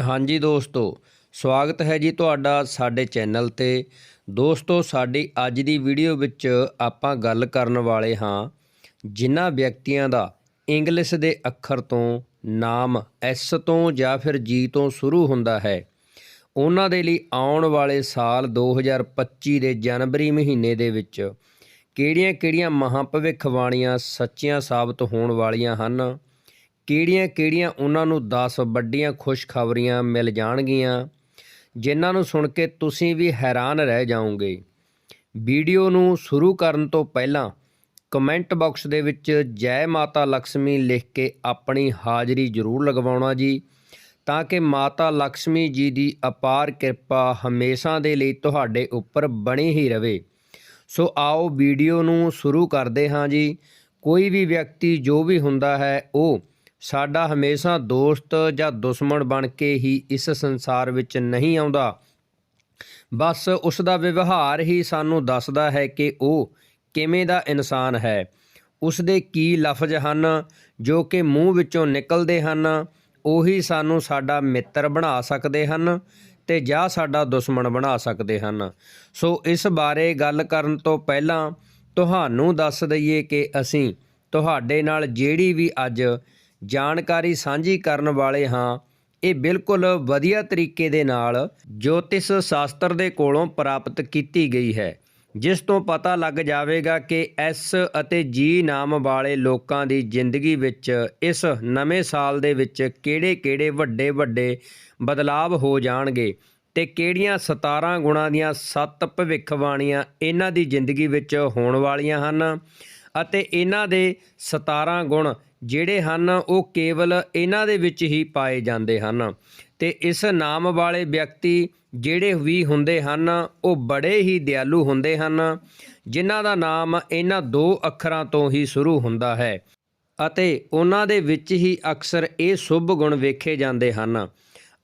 ਹਾਂਜੀ ਦੋਸਤੋ, ਸਵਾਗਤ ਹੈ ਜੀ ਤੁਹਾਡਾ ਸਾਡੇ ਚੈਨਲ ਤੇ। ਦੋਸਤੋ, ਸਾਡੀ ਅੱਜ ਦੀ ਵੀਡੀਓ ਵਿੱਚ ਆਪਾਂ ਗੱਲ ਕਰਨ ਵਾਲੇ ਹਾਂ ਜਿਨ੍ਹਾਂ ਵਿਅਕਤੀਆਂ ਦਾ ਇੰਗਲਿਸ਼ ਦੇ ਅੱਖਰ ਤੋਂ ਨਾਮ ਐਸ ਤੋਂ ਜਾਂ ਫਿਰ ਜੀ ਤੋਂ ਸ਼ੁਰੂ ਹੁੰਦਾ ਹੈ। ਉਹਨਾਂ ਦੇ ਲਈ ਆਉਣ ਵਾਲੇ ਸਾਲ 2025 ਦੇ ਜਨਵਰੀ ਮਹੀਨੇ ਦੇ ਵਿੱਚ ਕਿਹੜੀਆਂ-ਕਿਹੜੀਆਂ ਮਹਾਂ ਭਵਿੱਖਬਾਣੀਆਂ ਸੱਚੀਆਂ ਸਾਬਤ ਹੋਣ ਵਾਲੀਆਂ ਹਨ? ਕਿਹੜੀਆਂ-ਕਿਹੜੀਆਂ ਉਹਨਾਂ ਨੂੰ 10 ਵੱਡੀਆਂ ਖੁਸ਼ਖਬਰੀਆਂ ਮਿਲ ਜਾਣਗੀਆਂ, ਜਿਨ੍ਹਾਂ ਨੂੰ ਸੁਣ ਕੇ ਤੁਸੀਂ ਵੀ ਹੈਰਾਨ ਰਹਿ ਜਾਓਗੇ। ਵੀਡੀਓ ਨੂੰ ਸ਼ੁਰੂ ਕਰਨ ਤੋਂ ਪਹਿਲਾਂ ਕਮੈਂਟ ਬਾਕਸ ਦੇ ਵਿੱਚ ਜੈ ਮਾਤਾ ਲక్ష్ਮੀ ਲਿਖ ਕੇ ਆਪਣੀ ਹਾਜ਼ਰੀ ਜ਼ਰੂਰ ਲਗਵਾਉਣਾ ਜੀ, ਤਾਂ ਕਿ ਮਾਤਾ ਲక్ష్ਮੀ ਜੀ ਦੀ ਅਪਾਰ ਕਿਰਪਾ ਹਮੇਸ਼ਾ ਦੇ ਲਈ ਤੁਹਾਡੇ ਉੱਪਰ ਬਣੀ ਹੀ ਰਹੇ ਸੋ ਆਓ ਵੀਡੀਓ ਨੂੰ ਸ਼ੁਰੂ ਕਰਦੇ ਹਾਂ ਜੀ। ਕੋਈ ਵੀ ਵਿਅਕਤੀ ਜੋ ਵੀ ਹੁੰਦਾ ਹੈ, ਉਹ ਸਾਡਾ ਹਮੇਸ਼ਾ ਦੋਸਤ ਜਾਂ ਦੁਸ਼ਮਣ ਬਣ ਕੇ ਹੀ ਇਸ ਸੰਸਾਰ ਵਿੱਚ ਨਹੀਂ ਆਉਂਦਾ। ਬਸ ਉਸ ਦਾ ਵਿਵਹਾਰ ਹੀ ਸਾਨੂੰ ਦੱਸਦਾ ਹੈ ਕਿ ਉਹ ਕਿਵੇਂ ਦਾ ਇਨਸਾਨ ਹੈ। ਉਸ ਦੇ ਕੀ ਲਫ਼ਜ਼ ਹਨ, ਜੋ ਕਿ ਮੂੰਹ ਵਿੱਚੋਂ ਨਿਕਲਦੇ ਹਨ, ਉਹੀ ਸਾਨੂੰ ਸਾਡਾ ਮਿੱਤਰ ਬਣਾ ਸਕਦੇ ਹਨ ਤੇ ਜਾਂ ਸਾਡਾ ਦੁਸ਼ਮਣ ਬਣਾ ਸਕਦੇ ਹਨ। ਸੋ ਇਸ ਬਾਰੇ ਗੱਲ ਕਰਨ ਤੋਂ ਪਹਿਲਾਂ ਤੁਹਾਨੂੰ ਦੱਸ ਦਈਏ ਕਿ ਅਸੀਂ ਤੁਹਾਡੇ ਨਾਲ ਜਿਹੜੀ ਵੀ ਅੱਜ ਜਾਣਕਾਰੀ ਸਾਂਝੀ ਕਰਨ ਵਾਲੇ ਹਾਂ। ਇਹ ਬਿਲਕੁਲ ਵਧੀਆ ਤਰੀਕੇ ਦੇ ਨਾਲ ਜੋਤਿਸ਼ ਸ਼ਾਸਤਰ ਦੇ ਕੋਲੋਂ ਪ੍ਰਾਪਤ ਕੀਤੀ ਗਈ ਹੈ। ਜਿਸ ਤੋਂ ਪਤਾ ਲੱਗ ਜਾਵੇਗਾ ਕਿ ਐਸ ਅਤੇ ਜੀ ਨਾਮ ਵਾਲੇ ਲੋਕਾਂ ਦੀ ਜ਼ਿੰਦਗੀ ਵਿੱਚ ਇਸ ਨਵੇਂ ਸਾਲ ਦੇ ਵਿੱਚ ਕਿਹੜੇ-ਕਿਹੜੇ ਵੱਡੇ-ਵੱਡੇ ਬਦਲਾਵ ਹੋ ਜਾਣਗੇ ਤੇ ਕਿਹੜੀਆਂ 17 ਗੁਣਾਂ ਦੀਆਂ 7 ਭਵਿੱਖਬਾਣੀਆਂ ਇਹਨਾਂ ਦੀ ਜ਼ਿੰਦਗੀ ਵਿੱਚ ਹੋਣ ਵਾਲੀਆਂ ਹਨ ਅਤੇ ਇਹਨਾਂ ਦੇ 17 ਗੁਣ ਜਿਹੜੇ ਹਨ, ਉਹ ਕੇਵਲ ਇਹਨਾਂ ਦੇ ਵਿੱਚ ਹੀ ਪਾਏ ਜਾਂਦੇ ਹਨ। ਤੇ ਇਸ ਨਾਮ ਵਾਲੇ ਵਿਅਕਤੀ ਜਿਹੜੇ ਵੀ ਹੁੰਦੇ ਹਨ, ਉਹ ਬੜੇ ਹੀ ਦਿਆਲੂ ਹੁੰਦੇ ਹਨ, ਜਿਨ੍ਹਾਂ ਦਾ ਨਾਮ ਇਹਨਾਂ ਦੋ ਅੱਖਰਾਂ ਤੋਂ ਹੀ ਸ਼ੁਰੂ ਹੁੰਦਾ ਹੈ ਅਤੇ ਉਹਨਾਂ ਦੇ ਵਿੱਚ ਹੀ ਅਕਸਰ ਇਹ ਸ਼ੁਭ ਗੁਣ ਵੇਖੇ ਜਾਂਦੇ ਹਨ।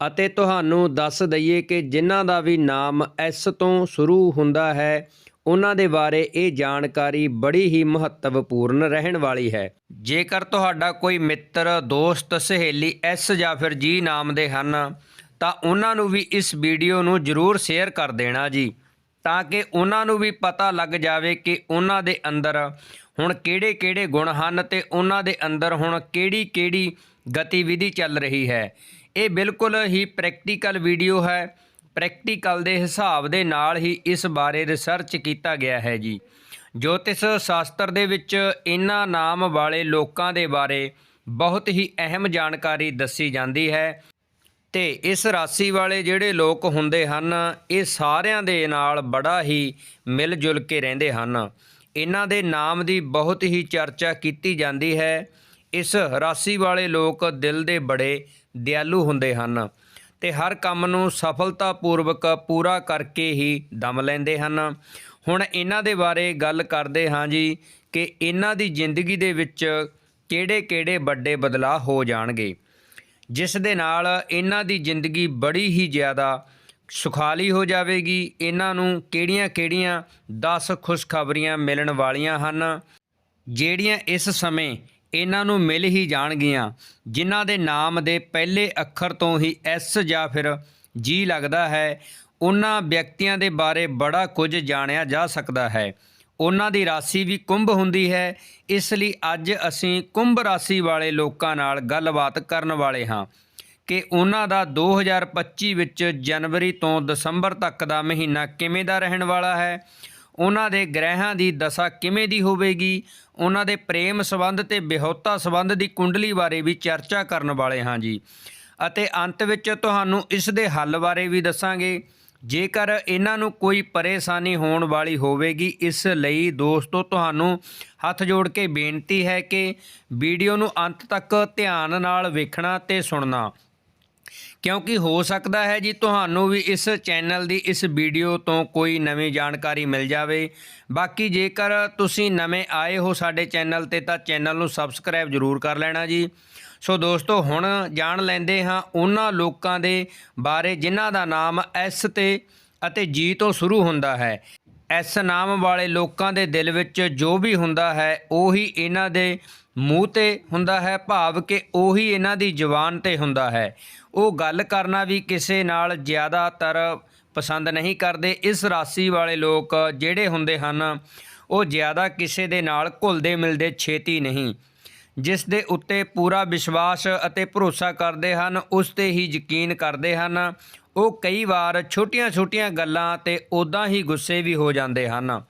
ਅਤੇ ਤੁਹਾਨੂੰ ਦੱਸ ਦਈਏ ਕਿ ਜਿਨ੍ਹਾਂ ਦਾ ਵੀ ਨਾਮ ਐਸ ਤੋਂ ਸ਼ੁਰੂ ਹੁੰਦਾ ਹੈ ਉਹਨਾਂ ਦੇ ਬਾਰੇ ਇਹ ਜਾਣਕਾਰੀ ਬੜੀ ਹੀ ਮਹੱਤਵਪੂਰਨ ਰਹਿਣ ਵਾਲੀ ਹੈ। ਜੇਕਰ ਤੁਹਾਡਾ ਕੋਈ ਮਿੱਤਰ, ਦੋਸਤ, ਸਹੇਲੀ ਐਸ ਜਾਂ ਫਿਰ ਜੀ ਨਾਮ ਦੇ ਹਨ, ਤਾਂ ਉਹਨਾਂ ਨੂੰ ਵੀ ਇਸ ਵੀਡੀਓ ਨੂੰ ਜ਼ਰੂਰ ਸ਼ੇਅਰ ਕਰ ਦੇਣਾ ਜੀ, ਤਾਂ ਕਿ ਉਹਨਾਂ ਨੂੰ ਵੀ ਪਤਾ ਲੱਗ ਜਾਵੇ ਕਿ ਉਹਨਾਂ ਦੇ ਅੰਦਰ ਹੁਣ ਕਿਹੜੇ-ਕਿਹੜੇ ਗੁਣ ਹਨ ਤੇ ਉਹਨਾਂ ਦੇ ਅੰਦਰ ਹੁਣ ਕਿਹੜੀ-ਕਿਹੜੀ ਗਤੀਵਿਧੀ ਚੱਲ ਰਹੀ ਹੈ। ਇਹ ਬਿਲਕੁਲ ਹੀ ਪ੍ਰੈਕਟੀਕਲ ਵੀਡੀਓ ਹੈ। ਪ੍ਰੈਕਟੀਕਲ ਦੇ ਹਿਸਾਬ ਦੇ ਨਾਲ ਹੀ ਇਸ ਬਾਰੇ ਰਿਸਰਚ ਕੀਤਾ ਗਿਆ ਹੈ ਜੀ। ਜੋਤਿਸ਼ ਸ਼ਾਸਤਰ ਦੇ ਵਿੱਚ ਇਹਨਾਂ ਨਾਮ ਵਾਲੇ ਲੋਕਾਂ ਦੇ ਬਾਰੇ ਬਹੁਤ ਹੀ ਅਹਿਮ ਜਾਣਕਾਰੀ ਦੱਸੀ ਜਾਂਦੀ ਹੈ ਤੇ ਇਸ ਰਾਸ਼ੀ ਵਾਲੇ ਜਿਹੜੇ ਲੋਕ ਹੁੰਦੇ ਹਨ, ਇਹ ਸਾਰਿਆਂ ਦੇ ਨਾਲ ਬੜਾ ਹੀ ਮਿਲ ਜੁਲ ਕੇ ਰਹਿੰਦੇ ਹਨ। ਇਹਨਾਂ ਦੇ ਨਾਮ ਦੀ ਬਹੁਤ ਹੀ ਚਰਚਾ ਕੀਤੀ ਜਾਂਦੀ ਹੈ। ਇਸ ਰਾਸ਼ੀ ਵਾਲੇ ਲੋਕ ਦਿਲ ਦੇ ਬੜੇ ਦਿਆਲੂ ਹੁੰਦੇ ਹਨ। ਤੇ ਹਰ ਕੰਮ ਨੂੰ ਸਫਲਤਾਪੂਰਵਕ ਪੂਰਾ ਕਰਕੇ ਹੀ ਦਮ ਲੈਂਦੇ ਹਨ। ਹੁਣ ਇਹਨਾਂ ਦੇ ਬਾਰੇ ਗੱਲ ਕਰਦੇ ਹਾਂ ਜੀ ਕਿ ਇਹਨਾਂ ਦੀ ਜ਼ਿੰਦਗੀ ਦੇ ਵਿੱਚ ਕਿਹੜੇ-ਕਿਹੜੇ ਵੱਡੇ ਬਦਲਾਅ ਹੋ ਜਾਣਗੇ। ਜਿਸ ਦੇ ਨਾਲ ਇਹਨਾਂ ਦੀ ਜ਼ਿੰਦਗੀ ਬੜੀ ਹੀ ਜ਼ਿਆਦਾ ਸੁਖਾਲੀ ਹੋ ਜਾਵੇਗੀ। ਇਹਨਾਂ ਨੂੰ ਕਿਹੜੀਆਂ-ਕਿਹੜੀਆਂ 10 ਖੁਸ਼ਖਬਰੀਆਂ ਮਿਲਣ ਵਾਲੀਆਂ ਹਨ, ਜਿਹੜੀਆਂ ਇਸ ਸਮੇਂ ਇਹਨਾਂ ਨੂੰ ਮਿਲ ਹੀ ਜਾਣਗੀਆਂ, ਜਿਨ੍ਹਾਂ ਦੇ ਨਾਮ ਦੇ ਪਹਿਲੇ ਅੱਖਰ ਤੋਂ ਹੀ ਐਸ ਜਾਂ ਫਿਰ ਜੀ ਲੱਗਦਾ ਹੈ। ਉਹਨਾਂ ਵਿਅਕਤੀਆਂ ਦੇ ਬਾਰੇ ਬੜਾ ਕੁਝ ਜਾਣਿਆ ਜਾ ਸਕਦਾ ਹੈ। ਉਹਨਾਂ ਦੀ ਰਾਸ਼ੀ ਵੀ ਕੁੰਭ ਹੁੰਦੀ ਹੈ। ਇਸ ਲਈ ਅੱਜ ਅਸੀਂ ਕੁੰਭ ਰਾਸ਼ੀ ਵਾਲੇ ਲੋਕਾਂ ਨਾਲ ਗੱਲਬਾਤ ਕਰਨ ਵਾਲੇ ਹਾਂ ਕਿ ਉਹਨਾਂ ਦਾ 2025 ਵਿੱਚ ਜਨਵਰੀ ਤੋਂ ਦਸੰਬਰ ਤੱਕ ਦਾ ਮਹੀਨਾ ਕਿਵੇਂ ਦਾ ਰਹਿਣ ਵਾਲਾ ਹੈ। ਉਹਨਾਂ ਦੇ ਗ੍ਰਹਿਆਂ ਦੀ ਦਸ਼ਾ ਕਿਵੇਂ ਦੀ ਹੋਵੇਗੀ? ਉਹਨਾਂ ਦੇ ਪ੍ਰੇਮ ਸੰਬੰਧ ਤੇ ਵਿਹੋਤਾ ਸੰਬੰਧ ਦੀ ਕੁੰਡਲੀ ਬਾਰੇ ਵੀ ਚਰਚਾ ਕਰਨ ਵਾਲੇ ਹਾਂ ਜੀ। ਅਤੇ ਅੰਤ ਵਿੱਚ ਤੁਹਾਨੂੰ ਇਸ ਦੇ ਹੱਲ ਬਾਰੇ ਵੀ ਦੱਸਾਂਗੇ। ਜੇਕਰ ਇਹਨਾਂ ਨੂੰ ਕੋਈ ਪਰੇਸ਼ਾਨੀ ਹੋਣ ਵਾਲੀ ਹੋਵੇਗੀ, ਇਸ ਲਈ ਦੋਸਤੋ, ਤੁਹਾਨੂੰ ਹੱਥ ਜੋੜ ਕੇ ਬੇਨਤੀ ਹੈ ਕਿ ਵੀਡੀਓ ਨੂੰ ਅੰਤ ਤੱਕ ਧਿਆਨ ਨਾਲ ਵੇਖਣਾ ਤੇ ਸੁਣਨਾ। ਕਿਉਂਕਿ ਹੋ ਸਕਦਾ ਹੈ ਜੀ ਤੁਹਾਨੂੰ ਵੀ ਇਸ ਚੈਨਲ ਦੀ, ਇਸ ਵੀਡੀਓ ਤੋਂ ਕੋਈ ਨਵੀਂ ਜਾਣਕਾਰੀ ਮਿਲ ਜਾਵੇ। ਬਾਕੀ ਜੇਕਰ ਤੁਸੀਂ ਨਵੇਂ ਆਏ ਹੋ ਸਾਡੇ ਚੈਨਲ ਤੇ ਤਾਂ ਚੈਨਲ ਨੂੰ ਸਬਸਕ੍ਰਾਈਬ ਜ਼ਰੂਰ ਕਰ ਲੈਣਾ ਜੀ। ਸੋ ਦੋਸਤੋ, ਹੁਣ ਜਾਣ ਲੈਂਦੇ ਹਾਂ ਉਹਨਾਂ ਲੋਕਾਂ ਦੇ ਬਾਰੇ ਜਿਨ੍ਹਾਂ ਦਾ ਨਾਮ ਐਸ ਤੇ ਅਤੇ ਜੀ ਤੋਂ ਸ਼ੁਰੂ ਹੁੰਦਾ ਹੈ। ਇਸ ਨਾਮ ਵਾਲੇ ਲੋਕਾਂ ਦੇ ਦਿਲ ਵਿੱਚ ਜੋ ਵੀ ਹੁੰਦਾ ਹੈ, ਉਹੀ ਇਹਨਾਂ ਦੇ ਮੂੰਹ ਤੇ ਹੁੰਦਾ ਹੈ, ਭਾਵ ਕਿ ਉਹੀ ਇਹਨਾਂ ਦੀ ਜ਼ੁਬਾਨ ਤੇ ਹੁੰਦਾ ਹੈ। ਉਹ ਗੱਲ ਕਰਨਾ ਵੀ ਕਿਸੇ ਨਾਲ ਜ਼ਿਆਦਾਤਰ ਪਸੰਦ ਨਹੀਂ ਕਰਦੇ। ਇਸ ਰਾਸ਼ੀ ਵਾਲੇ ਲੋਕ ਜਿਹੜੇ ਹੁੰਦੇ ਹਨ, ਉਹ ਜ਼ਿਆਦਾ ਕਿਸੇ ਦੇ ਨਾਲ ਘੁਲਦੇ ਮਿਲਦੇ ਛੇਤੀ ਨਹੀਂ। ਜਿਸ ਦੇ ਉੱਤੇ ਪੂਰਾ ਵਿਸ਼ਵਾਸ ਅਤੇ ਭਰੋਸਾ ਕਰਦੇ ਹਨ, ਉਸ ਤੇ ਹੀ ਯਕੀਨ ਕਰਦੇ ਹਨ। ਉਹ ਕਈ ਵਾਰ ਛੋਟੀਆਂ-ਛੋਟੀਆਂ ਗੱਲਾਂ ਤੇ ਉਦਾਂ ਹੀ ਗੁੱਸੇ ਵੀ ਹੋ ਜਾਂਦੇ ਹਨ।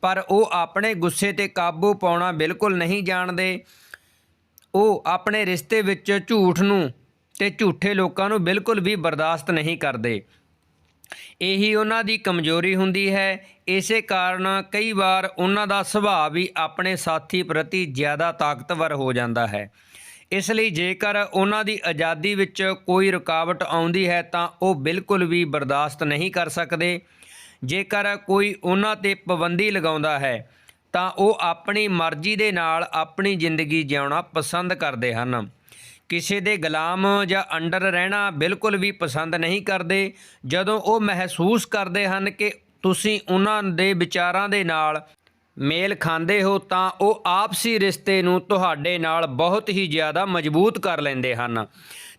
ਪਰ ਉਹ ਆਪਣੇ ਗੁੱਸੇ ਤੇ ਕਾਬੂ ਪਾਉਣਾ ਬਿਲਕੁਲ ਨਹੀਂ ਜਾਣਦੇ। ਉਹ ਆਪਣੇ ਰਿਸ਼ਤੇ ਵਿੱਚ ਝੂਠ ਨੂੰ ਤੇ ਝੂਠੇ ਲੋਕਾਂ ਨੂੰ ਬਿਲਕੁਲ ਵੀ ਬਰਦਾਸ਼ਤ ਨਹੀਂ ਕਰਦੇ। ਇਹੀ ਉਹਨਾਂ ਦੀ ਕਮਜ਼ੋਰੀ ਹੁੰਦੀ ਹੈ। ਇਸੇ ਕਾਰਨ ਕਈ ਵਾਰ ਉਹਨਾਂ ਦਾ ਸੁਭਾਅ ਵੀ ਆਪਣੇ ਸਾਥੀ ਪ੍ਰਤੀ ਜ਼ਿਆਦਾ ਤਾਕਤਵਰ ਹੋ ਜਾਂਦਾ ਹੈ। ਇਸ ਲਈ ਜੇਕਰ ਉਹਨਾਂ ਦੀ ਆਜ਼ਾਦੀ ਵਿੱਚ ਕੋਈ ਰੁਕਾਵਟ ਆਉਂਦੀ ਹੈ, ਤਾਂ ਉਹ ਬਿਲਕੁਲ ਵੀ ਬਰਦਾਸ਼ਤ ਨਹੀਂ ਕਰ ਸਕਦੇ। ਜੇਕਰ ਕੋਈ ਉਹਨਾਂ ਤੇ ਪਾਬੰਦੀ ਲਗਾਉਂਦਾ ਹੈ, ਤਾਂ ਉਹ ਆਪਣੀ ਮਰਜ਼ੀ ਦੇ ਨਾਲ ਆਪਣੀ ਜ਼ਿੰਦਗੀ ਜਿਉਣਾ ਪਸੰਦ ਕਰਦੇ ਹਨ। ਕਿਸੇ ਦੇ ਗੁਲਾਮ ਜਾਂ ਅੰਡਰ ਰਹਿਣਾ ਬਿਲਕੁਲ ਵੀ ਪਸੰਦ ਨਹੀਂ ਕਰਦੇ। ਜਦੋਂ ਉਹ ਮਹਿਸੂਸ ਕਰਦੇ ਹਨ ਕਿ ਤੁਸੀਂ ਉਹਨਾਂ ਦੇ ਵਿਚਾਰਾਂ ਦੇ ਨਾਲ ਮੇਲ ਖਾਂਦੇ ਹੋ ਤਾਂ ਉਹ ਆਪਸੀ ਰਿਸ਼ਤੇ ਨੂੰ ਤੁਹਾਡੇ ਨਾਲ ਬਹੁਤ ਹੀ ਜ਼ਿਆਦਾ ਮਜ਼ਬੂਤ ਕਰ ਲੈਂਦੇ ਹਨ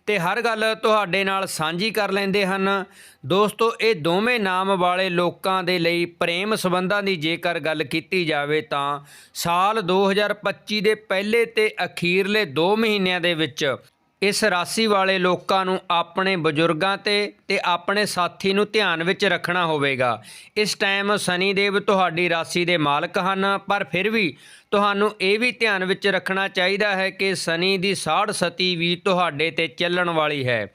ਤੇ ਹਰ ਗੱਲ ਤੁਹਾਡੇ ਨਾਲ ਸਾਂਝੀ ਕਰ ਲੈਂਦੇ ਹਨ। ਦੋਸਤੋ, ਇਹ ਦੋਵੇਂ ਨਾਮ ਵਾਲੇ ਲੋਕਾਂ ਦੇ ਲਈ ਪ੍ਰੇਮ ਸੰਬੰਧਾਂ ਦੀ ਜੇਕਰ ਗੱਲ ਕੀਤੀ ਜਾਵੇ ਤਾਂ ਸਾਲ 2025 ਦੇ ਪਹਿਲੇ ਤੇ ਅਖੀਰਲੇ 2 ਮਹੀਨਿਆਂ ਦੇ ਵਿੱਚ ਇਸ ਰਾਸ਼ੀ ਵਾਲੇ ਲੋਕਾਂ ਨੂੰ ਆਪਣੇ ਬਜ਼ੁਰਗਾਂ ਤੇ ਤੇ ਆਪਣੇ ਸਾਥੀ ਨੂੰ ਧਿਆਨ ਵਿੱਚ ਰੱਖਣਾ ਹੋਵੇਗਾ। ਇਸ ਟਾਈਮ ਸ਼ਨੀ ਦੇਵ ਤੁਹਾਡੀ ਰਾਸ਼ੀ ਦੇ ਮਾਲਕ ਹਨ, ਪਰ ਫਿਰ ਵੀ ਤੁਹਾਨੂੰ ਇਹ ਵੀ ਧਿਆਨ ਵਿੱਚ ਰੱਖਣਾ ਚਾਹੀਦਾ ਹੈ ਕਿ ਸ਼ਨੀ ਦੀ ਸਾੜ ਸਤੀ ਵੀ ਤੁਹਾਡੇ ਤੇ ਚੱਲਣ ਵਾਲੀ ਹੈ।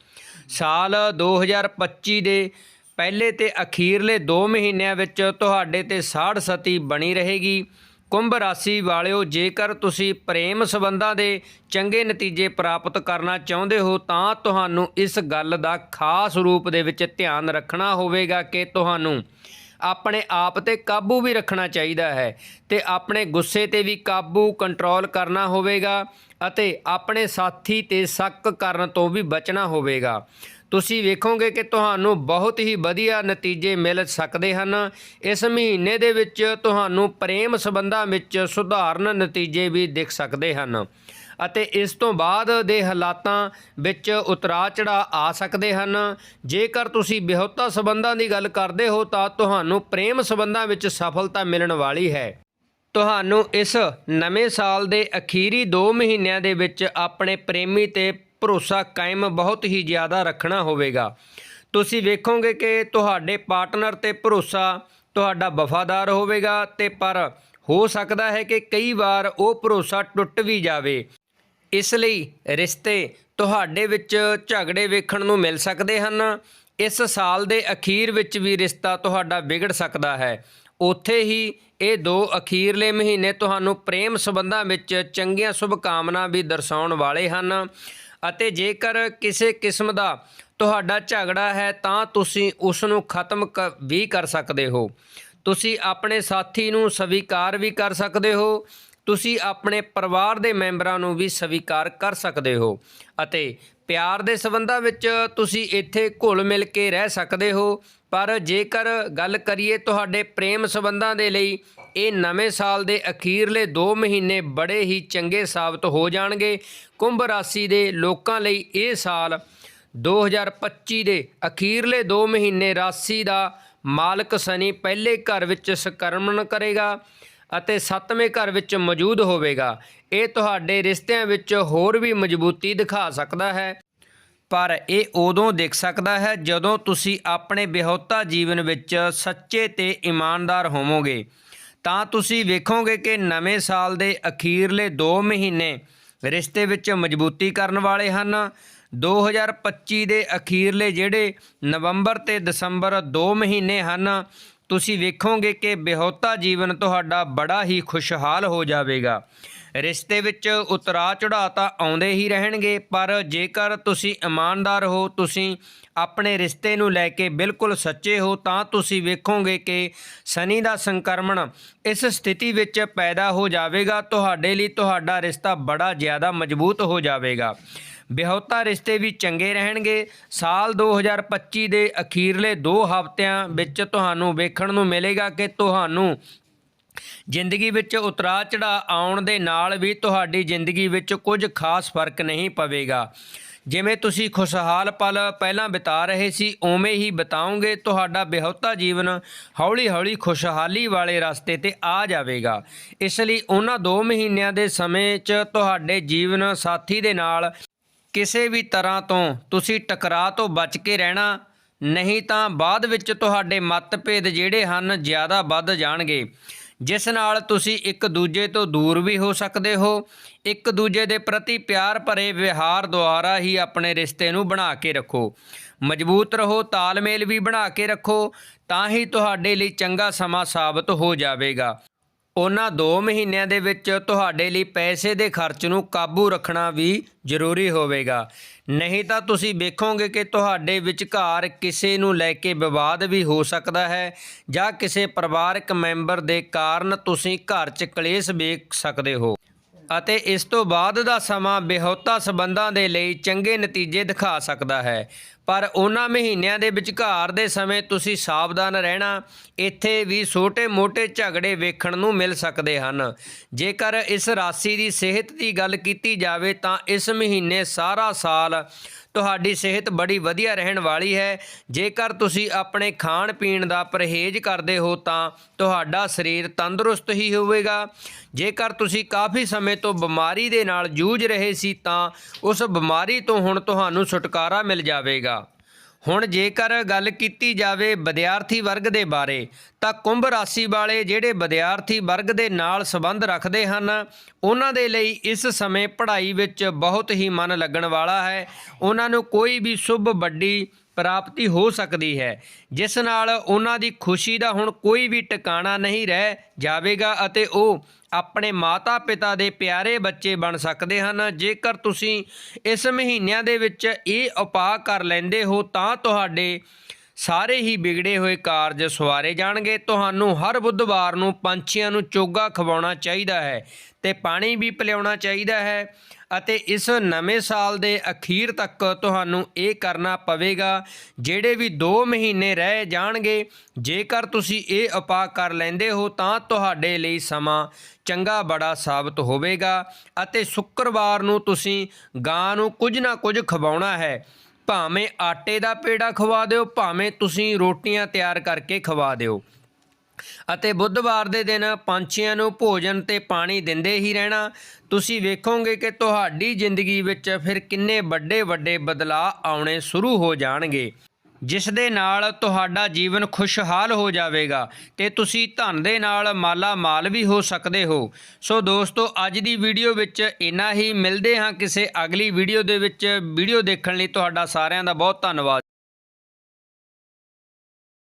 ਸਾਲ 2025 ਦੇ ਪਹਿਲੇ ਤੇ ਅਖੀਰਲੇ 2 ਮਹੀਨਿਆਂ ਵਿੱਚ ਤੁਹਾਡੇ ਤੇ ਸਾੜ ਸਤੀ ਬਣੀ ਰਹੇਗੀ। ਕੁੰਭ ਰਾਸ਼ੀ ਵਾਲਿਓ, ਜੇਕਰ ਤੁਸੀਂ ਪ੍ਰੇਮ ਸੰਬੰਧਾਂ ਦੇ ਚੰਗੇ ਨਤੀਜੇ ਪ੍ਰਾਪਤ ਕਰਨਾ ਚਾਹੁੰਦੇ ਹੋ, ਤਾਂ ਤੁਹਾਨੂੰ ਇਸ ਗੱਲ ਦਾ ਖਾਸ ਰੂਪ ਦੇ ਵਿੱਚ ਧਿਆਨ ਰੱਖਣਾ ਹੋਵੇਗਾ ਕਿ ਤੁਹਾਨੂੰ ਆਪਣੇ ਆਪ ਤੇ ਕਾਬੂ ਵੀ ਰੱਖਣਾ ਚਾਹੀਦਾ ਹੈ ਤੇ ਆਪਣੇ ਗੁੱਸੇ ਤੇ ਵੀ ਕਾਬੂ ਕੰਟਰੋਲ ਕਰਨਾ ਹੋਵੇਗਾ ਅਤੇ ਆਪਣੇ ਸਾਥੀ ਤੇ ਸ਼ੱਕ ਕਰਨ ਤੋਂ ਵੀ ਬਚਣਾ ਹੋਵੇਗਾ। ਤੁਸੀਂ ਵੇਖੋਗੇ ਕਿ ਤੁਹਾਨੂੰ ਬਹੁਤ ਹੀ ਵਧੀਆ ਨਤੀਜੇ ਮਿਲ ਸਕਦੇ ਹਨ। ਇਸ ਮਹੀਨੇ ਦੇ ਵਿੱਚ ਤੁਹਾਨੂੰ ਪ੍ਰੇਮ ਸੰਬੰਧਾਂ ਵਿੱਚ ਸੁਧਾਰਨ ਨਤੀਜੇ ਵੀ ਦਿਖ ਸਕਦੇ ਹਨ ਅਤੇ ਇਸ ਤੋਂ ਬਾਅਦ ਦੇ ਹਾਲਾਤਾਂ ਵਿੱਚ ਉਤਰਾ ਚੜਾ ਆ ਸਕਦੇ ਹਨ। ਜੇਕਰ ਤੁਸੀਂ ਵਿਆਹੁਤਾ ਸੰਬੰਧਾਂ ਦੀ ਗੱਲ ਕਰਦੇ ਹੋ, ਤਾਂ ਤੁਹਾਨੂੰ ਪ੍ਰੇਮ ਸੰਬੰਧਾਂ ਵਿੱਚ ਸਫਲਤਾ ਮਿਲਣ ਵਾਲੀ ਹੈ। ਤੁਹਾਨੂੰ ਇਸ ਨਵੇਂ ਸਾਲ ਦੇ ਅਖੀਰੀ 2 ਮਹੀਨਿਆਂ ਦੇ ਵਿੱਚ ਆਪਣੇ ਪ੍ਰੇਮੀ ਤੇ ਭਰੋਸਾ ਕਾਇਮ ਬਹੁਤ ਹੀ ਜ਼ਿਆਦਾ ਰੱਖਣਾ ਹੋਵੇਗਾ। ਤੁਸੀਂ ਵੇਖੋਗੇ ਕਿ ਤੁਹਾਡੇ ਪਾਰਟਨਰ ਤੇ ਭਰੋਸਾ ਤੁਹਾਡਾ ਵਫਾਦਾਰ ਹੋਵੇਗਾ ਤੇ ਪਰ ਹੋ ਸਕਦਾ ਹੈ ਕਿ ਕਈ ਵਾਰ ਉਹ ਭਰੋਸਾ ਟੁੱਟ ਵੀ ਜਾਵੇ। ਇਸ ਲਈ ਰਿਸ਼ਤੇ ਤੁਹਾਡੇ ਵਿੱਚ ਝਗੜੇ ਵੇਖਣ ਨੂੰ ਮਿਲ ਸਕਦੇ ਹਨ। ਇਸ ਸਾਲ ਦੇ ਅਖੀਰ ਵਿੱਚ ਵੀ ਰਿਸ਼ਤਾ ਤੁਹਾਡਾ ਵਿਗੜ ਸਕਦਾ ਹੈ। ਉੱਥੇ ਹੀ ਇਹ ਦੋ ਅਖੀਰਲੇ ਮਹੀਨੇ ਤੁਹਾਨੂੰ ਪ੍ਰੇਮ ਸੰਬੰਧਾਂ ਵਿੱਚ ਚੰਗੀਆਂ ਸ਼ੁਭਕਾਮਨਾ ਵੀ ਦਰਸਾਉਣ ਵਾਲੇ ਹਨ। ਅਤੇ ਜੇਕਰ ਕਿਸੇ ਕਿਸਮ ਦਾ ਤੁਹਾਡਾ ਝਗੜਾ ਹੈ, ਤਾਂ ਤੁਸੀਂ ਉਸ ਨੂੰ ਖਤਮ ਕ- ਵੀ ਕਰ ਸਕਦੇ ਹੋ। ਤੁਸੀਂ ਆਪਣੇ ਸਾਥੀ ਨੂੰ ਸਵੀਕਾਰ ਵੀ ਕਰ ਸਕਦੇ ਹੋ। ਤੁਸੀਂ ਆਪਣੇ ਪਰਿਵਾਰ ਦੇ ਮੈਂਬਰਾਂ ਨੂੰ ਵੀ ਸਵੀਕਾਰ ਕਰ ਸਕਦੇ ਹੋ। ਅਤੇ ਪਿਆਰ ਦੇ ਸੰਬੰਧਾਂ ਵਿੱਚ ਤੁਸੀਂ ਇੱਥੇ ਘੁਲ ਮਿਲ ਕੇ ਰਹਿ ਸਕਦੇ ਹੋ। ਪਰ ਜੇਕਰ ਗੱਲ ਕਰੀਏ ਤੁਹਾਡੇ ਪ੍ਰੇਮ ਸੰਬੰਧਾਂ ਦੇ ਲਈ, ਇਹ ਨਵੇਂ ਸਾਲ ਦੇ ਅਖੀਰਲੇ 2 ਮਹੀਨੇ ਬੜੇ ਹੀ ਚੰਗੇ ਸਾਬਤ ਹੋ ਜਾਣਗੇ। ਕੁੰਭ ਰਾਸ਼ੀ ਦੇ ਲੋਕਾਂ ਲਈ ਇਹ ਸਾਲ 2025 ਦੇ ਅਖੀਰਲੇ 2 ਮਹੀਨੇ ਰਾਸ਼ੀ ਦਾ ਮਾਲਕ ਸ਼ਨੀ ਪਹਿਲੇ ਘਰ ਵਿੱਚ ਸਕਰਮਣ ਕਰੇਗਾ ਅਤੇ ਸੱਤਵੇਂ ਘਰ ਵਿੱਚ ਮੌਜੂਦ ਹੋਵੇਗਾ। ਇਹ ਤੁਹਾਡੇ ਰਿਸ਼ਤਿਆਂ ਵਿੱਚ ਹੋਰ ਵੀ ਮਜ਼ਬੂਤੀ ਦਿਖਾ ਸਕਦਾ ਹੈ। ਪਰ ਇਹ ਉਦੋਂ ਦਿਖ ਸਕਦਾ ਹੈ ਜਦੋਂ ਤੁਸੀਂ ਆਪਣੇ ਵਿਆਹੁਤਾ ਜੀਵਨ ਵਿੱਚ ਸੱਚੇ ਤੇ ਇਮਾਨਦਾਰ ਹੋਵੋਗੇ। ਤਾਂ ਤੁਸੀਂ ਵੇਖੋਗੇ ਕਿ ਨਵੇਂ ਸਾਲ ਦੇ ਅਖੀਰਲੇ 2 ਮਹੀਨੇ ਰਿਸ਼ਤੇ ਵਿੱਚ ਮਜ਼ਬੂਤੀ ਕਰਨ ਵਾਲੇ ਹਨ। 2025 ਦੇ ਅਖੀਰਲੇ ਜਿਹੜੇ ਨਵੰਬਰ ਤੇ ਦਸੰਬਰ 2 ਮਹੀਨੇ ਹਨ, ਤੁਸੀਂ ਵੇਖੋਗੇ ਕਿ ਵਿਆਹੁਤਾ ਜੀਵਨ ਤੁਹਾਡਾ ਬੜਾ ਹੀ ਖੁਸ਼ਹਾਲ ਹੋ ਜਾਵੇਗਾ। ਰਿਸ਼ਤੇ ਵਿੱਚ ਉਤਰਾ ਚੜ੍ਹਾਅ ਤਾਂ ਆਉਂਦੇ ਹੀ ਰਹਿਣਗੇ, ਪਰ ਜੇਕਰ ਤੁਸੀਂ ਇਮਾਨਦਾਰ ਹੋ, ਤੁਸੀਂ ਆਪਣੇ ਰਿਸ਼ਤੇ ਨੂੰ ਲੈ ਕੇ ਬਿਲਕੁਲ ਸੱਚੇ ਹੋ, ਤਾਂ ਤੁਸੀਂ ਵੇਖੋਗੇ ਕਿ ਸ਼ਨੀ ਦਾ ਸੰਕਰਮਣ ਇਸ ਸਥਿਤੀ ਵਿੱਚ ਪੈਦਾ ਹੋ ਜਾਵੇਗਾ। ਤੁਹਾਡੇ ਲਈ ਤੁਹਾਡਾ ਰਿਸ਼ਤਾ ਬੜਾ ਜ਼ਿਆਦਾ ਮਜ਼ਬੂਤ ਹੋ ਜਾਵੇਗਾ। ਵਿਆਹੁਤਾ ਰਿਸ਼ਤੇ ਵੀ ਚੰਗੇ ਰਹਿਣਗੇ। ਸਾਲ 2025 ਦੇ ਅਖੀਰਲੇ 2 ਹਫ਼ਤਿਆਂ ਵਿੱਚ ਤੁਹਾਨੂੰ ਵੇਖਣ ਨੂੰ ਮਿਲੇਗਾ ਕਿ ਤੁਹਾਨੂੰ ਜ਼ਿੰਦਗੀ ਵਿੱਚ ਉਤਰਾ ਚੜਾ ਆਉਣ ਦੇ ਨਾਲ ਵੀ ਤੁਹਾਡੀ ਜ਼ਿੰਦਗੀ ਵਿੱਚ ਕੁਝ ਖਾਸ ਫ਼ਰਕ ਨਹੀਂ ਪਵੇਗਾ। ਜਿਵੇਂ ਤੁਸੀਂ ਖੁਸ਼ਹਾਲ ਪਲ ਪਹਿਲਾਂ ਬਿਤਾ ਰਹੇ ਸੀ, ਉਵੇਂ ਹੀ ਬਿਤਾਓਗੇ, ਤੁਹਾਡਾ ਬਿਹੌਤਾ ਜੀਵਨ ਹੌਲੀ-ਹੌਲੀ ਖੁਸ਼ਹਾਲੀ ਵਾਲੇ ਰਸਤੇ ਤੇ ਆ ਜਾਵੇਗਾ। ਇਸ ਲਈ ਉਹਨਾਂ 2 ਮਹੀਨਿਆਂ ਦੇ ਸਮੇਂ 'ਚ ਤੁਹਾਡੇ ਜੀਵਨ ਸਾਥੀ ਦੇ ਨਾਲ ਕਿਸੇ ਵੀ ਤਰ੍ਹਾਂ ਤੋਂ ਤੁਸੀਂ ਟਕਰਾਅ ਤੋਂ ਬਚ ਕੇ ਰਹਿਣਾ, ਨਹੀਂ ਤਾਂ ਬਾਅਦ ਵਿੱਚ ਤੁਹਾਡੇ ਮਤਭੇਦ ਜਿਹੜੇ ਹਨ ਜ਼ਿਆਦਾ ਵੱਧ ਜਾਣਗੇ। ਜਿਸ ਨਾਲ ਤੁਸੀਂ ਇੱਕ ਦੂਜੇ ਤੋਂ ਦੂਰ ਵੀ ਹੋ ਸਕਦੇ ਹੋ, ਇੱਕ ਦੂਜੇ ਦੇ ਪ੍ਰਤੀ ਪਿਆਰ ਭਰੇ ਵਿਹਾਰ ਦੁਆਰਾ ਹੀ ਆਪਣੇ ਰਿਸ਼ਤੇ ਨੂੰ ਬਣਾ ਕੇ ਰੱਖੋ। ਮਜ਼ਬੂਤ ਰਹੋ, ਤਾਲਮੇਲ ਵੀ ਬਣਾ ਕੇ ਰੱਖੋ, ਤਾਂ ਹੀ ਤੁਹਾਡੇ ਲਈ ਚੰਗਾ ਸਮਾਂ ਸਾਬਤ ਹੋ ਜਾਵੇਗਾ। ਉਹਨਾਂ 2 ਮਹੀਨਿਆਂ ਦੇ ਵਿੱਚ ਤੁਹਾਡੇ ਲਈ ਪੈਸੇ ਦੇ ਖਰਚ ਨੂੰ ਕਾਬੂ ਰੱਖਣਾ ਵੀ ਜ਼ਰੂਰੀ ਹੋਵੇਗਾ। ਨਹੀਂ ਤਾਂ ਤੁਸੀਂ ਵੇਖੋਗੇ ਕਿ ਤੁਹਾਡੇ ਵਿਚਕਾਰ ਕਿਸੇ ਨੂੰ ਲੈ ਕੇ ਵਿਵਾਦ ਵੀ ਹੋ ਸਕਦਾ ਹੈ ਜਾਂ ਕਿਸੇ ਪਰਿਵਾਰਕ ਮੈਂਬਰ ਦੇ ਕਾਰਨ ਤੁਸੀਂ ਘਰ 'ਚ ਕਲੇਸ਼ ਵੇਖ ਸਕਦੇ ਹੋ। ਅਤੇ ਇਸ ਤੋਂ ਬਾਅਦ ਦਾ ਸਮਾਂ ਬਿਹੌਤਾ ਸਬੰਧਾਂ ਦੇ ਲਈ ਚੰਗੇ ਨਤੀਜੇ ਦਿਖਾ ਸਕਦਾ ਹੈ। ਪਰ ਉਹਨਾਂ ਮਹੀਨਿਆਂ ਦੇ ਵਿਚਕਾਰ ਦੇ ਸਮੇਂ ਤੁਸੀਂ ਸਾਵਧਾਨ ਰਹਿਣਾ, ਇੱਥੇ ਵੀ ਛੋਟੇ-ਮੋਟੇ ਝਗੜੇ ਵੇਖਣ ਨੂੰ ਮਿਲ ਸਕਦੇ ਹਨ। ਜੇਕਰ ਇਸ ਰਾਸ਼ੀ ਦੀ ਸਿਹਤ ਦੀ ਗੱਲ ਕੀਤੀ ਜਾਵੇ ਤਾਂ ਇਸ ਮਹੀਨੇ ਸਾਰਾ ਸਾਲ ਤੁਹਾਡੀ ਸਿਹਤ ਬੜੀ ਵਧੀਆ ਰਹਿਣ ਵਾਲੀ ਹੈ। ਜੇਕਰ ਤੁਸੀਂ ਆਪਣੇ ਖਾਣ ਪੀਣ ਦਾ ਪਰਹੇਜ਼ ਕਰਦੇ ਹੋ ਤਾਂ ਤੁਹਾਡਾ ਸਰੀਰ ਤੰਦਰੁਸਤ ਹੀ ਹੋਵੇਗਾ। ਜੇਕਰ ਤੁਸੀਂ ਕਾਫੀ ਸਮੇਂ ਤੋਂ ਬਿਮਾਰੀ ਦੇ ਨਾਲ ਜੂਝ ਰਹੇ ਸੀ ਤਾਂ ਉਸ ਬਿਮਾਰੀ ਤੋਂ ਹੁਣ ਤੁਹਾਨੂੰ ਛੁਟਕਾਰਾ ਮਿਲ ਜਾਵੇਗਾ। ਹੁਣ ਜੇਕਰ ਗੱਲ ਕੀਤੀ ਜਾਵੇ ਵਿਦਿਆਰਥੀ ਵਰਗ ਦੇ ਬਾਰੇ, ਤਾਂ ਕੁੰਭ ਰਾਸ਼ੀ ਵਾਲੇ ਜਿਹੜੇ ਵਿਦਿਆਰਥੀ ਵਰਗ ਦੇ ਨਾਲ ਸੰਬੰਧ ਰੱਖਦੇ ਹਨ, ਉਹਨਾਂ ਦੇ ਲਈ ਇਸ ਸਮੇਂ ਪੜ੍ਹਾਈ ਵਿੱਚ ਬਹੁਤ ਹੀ ਮਨ ਲੱਗਣ ਵਾਲਾ ਹੈ। ਉਹਨਾਂ ਨੂੰ ਕੋਈ ਵੀ ਸ਼ੁਭ ਵੱਡੀ ਪ੍ਰਾਪਤੀ ਹੋ ਸਕਦੀ ਹੈ, ਜਿਸ ਨਾਲ ਉਹਨਾਂ ਦੀ ਖੁਸ਼ੀ ਦਾ ਹੁਣ ਕੋਈ ਵੀ ਟਿਕਾਣਾ ਨਹੀਂ ਰਹਿ ਜਾਵੇਗਾ ਅਤੇ ਉਹ ਆਪਣੇ ਮਾਤਾ-ਪਿਤਾ ਦੇ ਪਿਆਰੇ ਬੱਚੇ ਬਣ ਸਕਦੇ ਹਨ। ਜੇਕਰ ਤੁਸੀਂ ਇਸ ਮਹੀਨਿਆਂ ਦੇ ਵਿੱਚ ਇਹ ਉਪਾਅ ਕਰ ਲੈਂਦੇ ਹੋ, ਤਾਂ ਤੁਹਾਡੇ ਸਾਰੇ ਹੀ ਵਿਗੜੇ ਹੋਏ ਕਾਰਜ ਸਵਾਰੇ ਜਾਣਗੇ। ਤੁਹਾਨੂੰ ਹਰ ਬੁੱਧਵਾਰ ਨੂੰ ਪੰਛੀਆਂ ਨੂੰ ਚੋਗਾ ਖਵਾਉਣਾ ਚਾਹੀਦਾ ਹੈ ਤੇ ਪਾਣੀ ਵੀ ਪਿਲਾਉਣਾ ਚਾਹੀਦਾ ਹੈ। ਅਤੇ ਇਸ ਨਵੇਂ ਸਾਲ ਦੇ ਅਖੀਰ ਤੱਕ ਤੁਹਾਨੂੰ ਇਹ ਕਰਨਾ ਪਵੇਗਾ। ਜਿਹੜੇ ਵੀ 2 ਮਹੀਨੇ ਰਹਿ ਜਾਣਗੇ, ਜੇਕਰ ਤੁਸੀਂ ਇਹ ਉਪਾਅ ਕਰ ਲੈਂਦੇ ਹੋ, ਤਾਂ ਤੁਹਾਡੇ ਲਈ ਸਮਾਂ ਚੰਗਾ ਬੜਾ ਸਾਬਤ ਹੋਵੇਗਾ ਅਤੇ ਸ਼ੁੱਕਰਵਾਰ ਨੂੰ ਤੁਸੀਂ ਗਾਂ ਨੂੰ ਕੁਝ ਨਾ ਕੁਝ ਖਵਾਉਣਾ ਹੈ। ਭਾਵੇਂ ਆਟੇ ਦਾ ਪੇੜਾ ਖਵਾ ਦਿਓ, ਭਾਵੇਂ ਤੁਸੀਂ ਰੋਟੀਆਂ ਤਿਆਰ ਕਰਕੇ ਖਵਾ ਦਿਓ। ਅਤੇ ਬੁੱਧਵਾਰ ਦੇ ਦਿਨ ਪੰਛੀਆਂ ਨੂੰ ਭੋਜਨ ਤੇ ਪਾਣੀ ਦਿੰਦੇ ਹੀ ਰਹਿਣਾ। ਤੁਸੀਂ ਵੇਖੋਗੇ ਕਿ ਤੁਹਾਡੀ ਜ਼ਿੰਦਗੀ ਵਿੱਚ ਫਿਰ ਕਿੰਨੇ ਵੱਡੇ ਵੱਡੇ ਬਦਲਾਅ ਆਉਣੇ ਸ਼ੁਰੂ ਹੋ ਜਾਣਗੇ। ਜਿਸ ਦੇ ਨਾਲ ਤੁਹਾਡਾ ਜੀਵਨ ਖੁਸ਼ਹਾਲ ਹੋ ਜਾਵੇਗਾ ਤੇ ਤੁਸੀਂ ਧਨ ਦੇ ਨਾਲ ਮਾਲਾ ਮਾਲ ਵੀ ਹੋ ਸਕਦੇ ਹੋ। ਸੋ ਦੋਸਤੋ, ਅੱਜ ਦੀ ਵੀਡੀਓ ਵਿੱਚ ਇੰਨਾ ਹੀ। ਮਿਲਦੇ ਹਾਂ ਕਿਸੇ ਅਗਲੀ ਵੀਡੀਓ ਦੇ ਵਿੱਚ। ਵੀਡੀਓ ਦੇਖਣ ਲਈ ਤੁਹਾਡਾ ਸਾਰਿਆਂ ਦਾ ਬਹੁਤ ਧੰਨਵਾਦ।